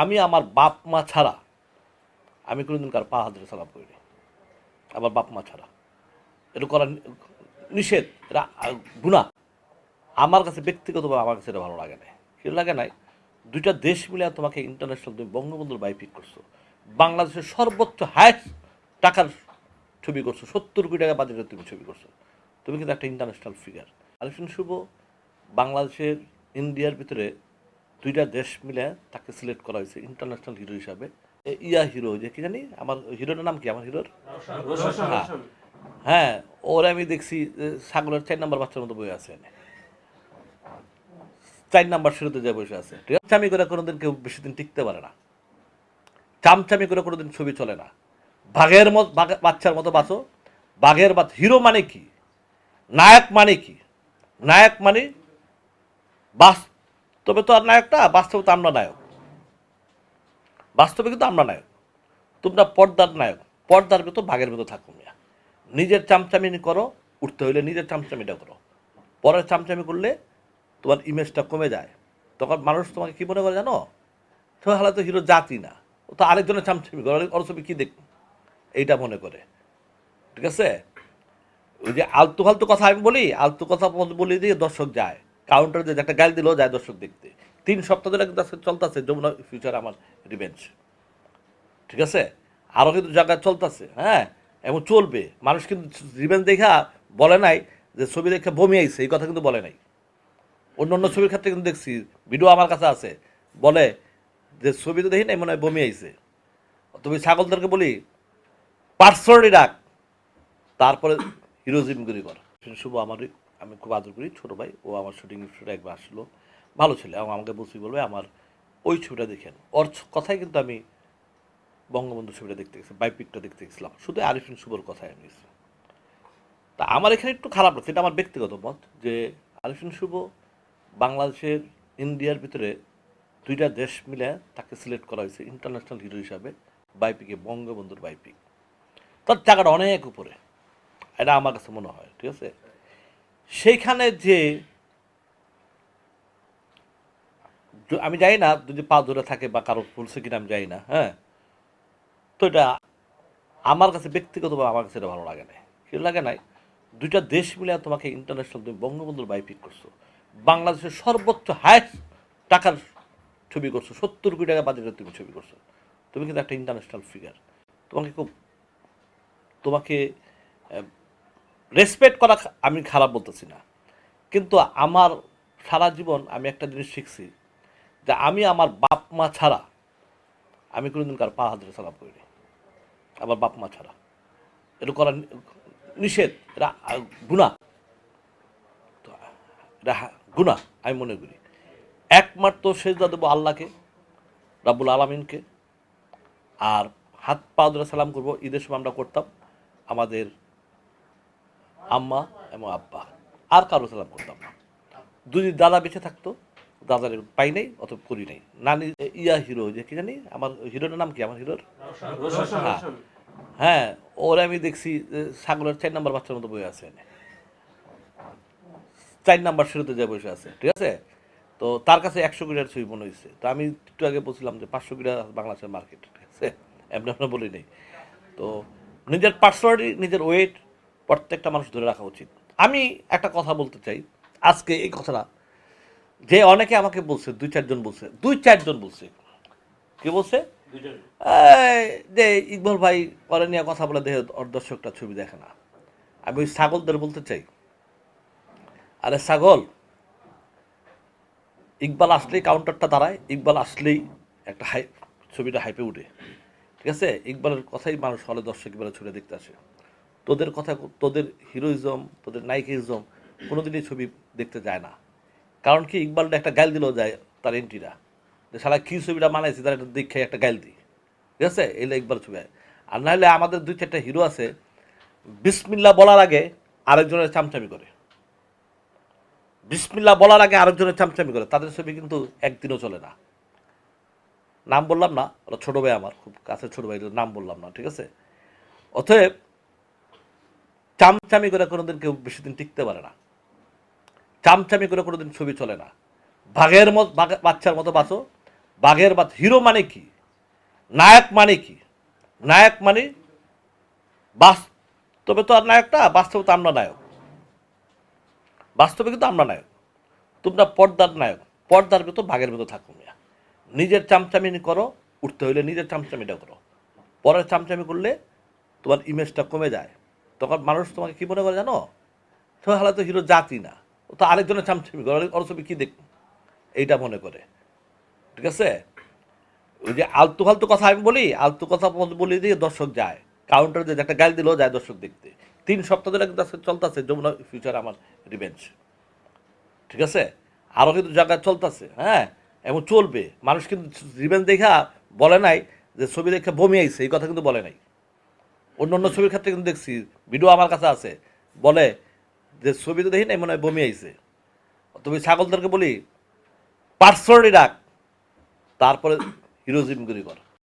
আমি আমার বাপ মা ছাড়া, আমি কোনোদিন কার পা, হাত ধরে সালাম করিনি আমার বাপ মা ছাড়া। এটা করা নিষেধ, এটা গুণা আমার কাছে ব্যক্তিগতভাবে আমার কাছে এটা ভালো লাগে না কি লাগে নাই? দুইটা দেশ মিলে তোমাকে ইন্টারন্যাশনাল তুমি বঙ্গবন্ধুর বাই পিক করছ। বাংলাদেশের সর্বোচ্চ হায়েস্ট টাকার ছবি করছ, সত্তর কোটি টাকা বাজেটের তুমি ছবি করছ। তুমি কিন্তু একটা ইন্টারন্যাশনাল ফিগার আলিফিন শুভ, বাংলাদেশের, ইন্ডিয়ার ভিতরে দুইটা দেশ মিলে তাকে সিলেক্ট করা হয়েছে ইন্টারন্যাশনাল হিরো হিসাবে। ইয়া হিরো যে কি জানি আমার হিরোর নাম কি আমার হিরোর হ্যাঁ। হ্যাঁ ওরা আমি দেখছি ছাগলের চার নাম্বার বাচ্চার মতো বই আছে। চার নাম্বার শুরুতে যে বসে আছে। ঠিক আছে চামি করে কোনোদিন কেউ বেশি দিন টিকতে পারে না। চামচামি করে কোনোদিন ছবি চলে না। বাঘের মত বাচ্চার মতো বাঁচো। বাঘের বাচ্চা হিরো মানে কি? নায়ক মানে কি? নায়ক মানে বাস্তবে তো আর নায়কটা, বাস্তবে তো আমরা নায়ক। বাস্তবে কিন্তু আমরা নায়ক। তোমরা পর্দার নায়ক। পর্দার ভেতর ভাগের ভেতর থাকো মিয়া। নিজের চামচামি করো, উঠতে হইলে নিজের চামচামিটা করো। পরের চামচামি করলে তোমার ইমেজটা কমে যায়। তখন মানুষ তোমাকে কি মনে করে জানো? তাহলে তো হিরো জাতি না। ও তো আরেকজনের চামচামি করে। ওর ছবি কী দেখ এইটা মনে করে। ঠিক আছে? ওই যে আলতু ফালতু কথা আমি বলি, আলতু কথা বলি দিয়ে দর্শক যায়। কাউন্টারে যে একটা গাল দিলেও যায় দর্শক দেখতে। তিন সপ্তাহ ধরে কিন্তু আজকে চলতেছে, যমুনা ফিউচার আমার রিভেঞ্জ ঠিক আছে? আরও কিন্তু জায়গায় চলতেছে হ্যাঁ? এবং চলবে। মানুষ কিন্তু রিভেঞ্জ দেখা বলে নাই যে ছবি দেখে বমি আইছে, এই কথা কিন্তু বলে নাই। অন্য অন্য ছবির ক্ষেত্রে কিন্তু দেখছি ভিডিও আমার কাছে আছে, বলে যে ছবি তো দেখি নাই, মনে হয় বমি আইছে। তুমি ছাগলদেরকে বলি, পার্সোনালি ডাক, তারপরে হিরোজিমগিরি কর। শুভ আমারই আমি খুব আদর করি, ছোটো ভাই। ও আমার শুটিং শুটে একবার আসলো। ভালো ছেলে। এবং আমাকে বসি বলবে, আমার ওই ছবিটা দেখেন ওর কথাই কিন্তু আমি বঙ্গবন্ধু ছবিটা দেখতে গেছি বাইপিকটা দেখতে গেছিলাম। শুধু আরিফিন শুভর কথাই আমি গেছি তা আমার এখানে একটু খারাপ লাগছে। এটা আমার ব্যক্তিগত মত যে, আরিফিন শুভ বাংলাদেশের, ইন্ডিয়ার ভিতরে দুইটা দেশ মিলে তাকে সিলেক্ট করা হয়েছে ইন্টারন্যাশনাল হিরো হিসাবে। বাইপিকে বঙ্গবন্ধুর বাইপিক তার জায়গাটা অনেক উপরে। এটা আমার কাছে মনে হয়, ঠিক আছে? সেইখানে যে আমি জানি না যদি পা ধরে থাকে বা কারও বলছে কিনা, আমি জানি না হ্যাঁ? তো এটা আমার কাছে, ব্যক্তিগতভাবে আমার কাছে এটা ভালো লাগে না কেউ লাগে নাই? দুইটা দেশ মিলে তোমাকে ইন্টারন্যাশনাল তুমি বঙ্গবন্ধুর বাই পিক করছ। বাংলাদেশের সর্বোচ্চ হায়েস্ট টাকার ছবি করছ, সত্তর কোটি টাকা বাজেটের তুমি ছবি করছ। তুমি কিন্তু একটা ইন্টারন্যাশনাল ফিগার তোমাকে খুব তোমাকে রেসপেক্ট করা আমি খারাপ বলতেছি না। কিন্তু আমার সারা জীবন আমি একটা জিনিস শিখছি যে আমি আমার বাপ মা ছাড়া আমি কোনোদিন কার পা হাত সালাম করিনি। আমার বাপ মা ছাড়া। এটা করা নিষেধ, এটা গুণা এটা গুণা আমি মনে করি। একমাত্র সেজদা দেবো আল্লাহকে রাবুল আলমিনকে। আর হাত পা সালাম করব। ঈদের সময় আমরা করতাম আমাদের আম্মা এবং আব্বা। আর কারও সালাম করতাম না। দুই দাদা বেঁচে থাকতো দাদার পাই নাই অত করি নাই। নানি ইয়া হিরো যে কি জানি আমার হিরোর নাম কি আমার হিরোর? হ্যাঁ। হ্যাঁ ওরা আমি দেখছি ছাগলের চার নাম্বার বাচ্চার মতো বই আছে। চার নাম্বার শুরুতে যে বসে আছে ঠিক আছে? তো তার কাছে একশো কোটির ছবি মনে হয়েছে তো আমি একটু আগে বলছিলাম যে পাঁচশো কোটি বাংলাদেশের মার্কেট ঠিক আছে? এমনি আমরা বলি নেই। তো নিজের পার্সোনালিটি নিজের ওয়েট প্রত্যেকটা মানুষ ধরে রাখা উচিত। আমি একটা কথা বলতে চাই। আজকে এই কথাটা যে অনেকে আমাকে বলছে দুই চারজন বলছে দুই চারজন বলছে। কে বলছে? যে ইকবাল ভাই পরে নিয়ে কথা বলে দেখে ওর দর্শকটা ছবি দেখে না। আমি ওই ছাগলদের বলতে চাই। আরে ছাগল ইকবাল আসলেই কাউন্টারটা দাঁড়ায় ইকবাল আসলেই একটা হাই ছবিটা হাইপে উঠে। ঠিক আছে? ইকবালের কথাই মানুষ হলে দর্শক ইকবালের ছবি দেখতে আসে। তোদের কথা, তোদের হিরোইজম, তোদের নায়িকিজম কোনোদিনই ছবি দেখতে যায় না। কারণ কি, ইকবালটা একটা গাইল দিলেও যায় তার এন্ট্রিটা যে সারা কী ছবিটা মানাইছে তার একটা দেখে একটা গাইল দিই। ঠিক আছে? এলে ইকবাল ছবি। আর নাহলে আমাদের দুই চারটা হিরো আছে, বিসমিল্লা বলার আগে আরেকজনের চামচামি করে। বিসমিল্লা বলার আগে আরেকজনের চামচামি করে। তাদের ছবি কিন্তু একদিনও চলে না। নাম বললাম না, ওরা ছোটো ভাই আমার, খুব কাছে ছোটো ভাই নাম বললাম না, ঠিক আছে? অতএব চামচামি করে কোনোদিন কেউ বেশি দিন টিকতে পারে না। চামচামি করে কোনোদিন ছবি চলে না। বাঘের মত বাচ্চার মতো বাঁচো। বাঘের বাত হিরো মানে কি? নায়ক মানে কি? নায়ক মানে বাস্তবে তো আর নায়কটা বাস্তবে তো আমরা নায়ক। বাস্তবে কিন্তু আমরা নায়ক। তোমরা পর্দার নায়ক। পর্দার ভেতর বাঘের ভেতর থাকো মিয়া। নিজের চামচামি করো, উঠতে হইলে নিজের চামচামিটা করো। পরের চামচামি করলে তোমার ইমেজটা কমে যায়। তখন মানুষ তোমাকে কি মনে করে জানো? তাহলে তো হিরো জাতি না। ও তো আরেকজনের চামচামি করে। ওর ছবি কী দেখ? এইটা মনে করে। ঠিক আছে? ওই যে আলতু ফালতু কথা আমি বলি, আলতু কথা বলি দিয়ে দর্শক যায়। কাউন্টারে যে একটা গাল দিলেও যায় দর্শক দেখতে। তিন সপ্তাহ ধরে কিন্তু আজকে চলতেছে যমুনা ফিউচার আমার রিভেঞ্জ ঠিক আছে? আরও কিন্তু জায়গায় চলতেছে হ্যাঁ? এবং চলবে। মানুষ কিন্তু রিভেঞ্জ দেখা বলে নাই যে ছবি দেখে বমি আইছে, এই কথা কিন্তু বলে নাই। অন্য অন্য ছবির ক্ষেত্রে কিন্তু দেখছি, ভিডিও আমার কাছে আছে, বলে যে ছবি তো দেখি নাই, মনে হয় বমি আইছে। তুমি ছাগলদেরকে বলি, পার্সোনালি ডাক, তারপরে হিরোজিমগিরি কর।